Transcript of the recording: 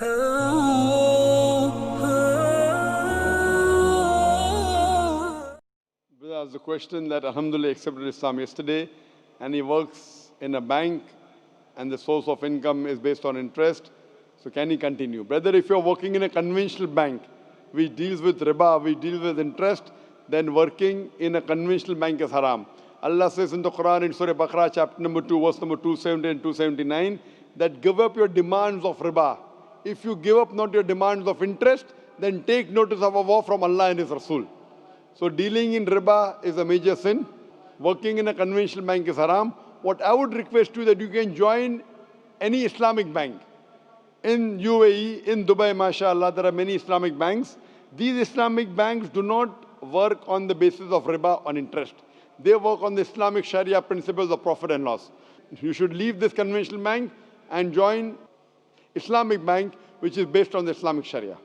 Brother asked the question that Alhamdulillah accepted Islam yesterday and he works in a bank and the source of income is based on interest. So can he continue? Brother, if you're working in a conventional bank which deals with riba, which deals with interest, then working in a conventional bank is haram. Allah says in the Quran in Surah Baqarah chapter number 2 verse number 270 and 279 that give up your demands of riba. If you give up not your demands of interest, then take notice of a war from Allah and His Rasul. So dealing in riba is a major sin. Working in a conventional bank is haram. What I would request you that you can join any Islamic bank. In UAE, in Dubai, mashallah, there are many Islamic banks. These Islamic banks do not work on the basis of riba on interest. They work on the Islamic Sharia principles of profit and loss. You should leave this conventional bank and join Islamic bank which is based on the Islamic Sharia.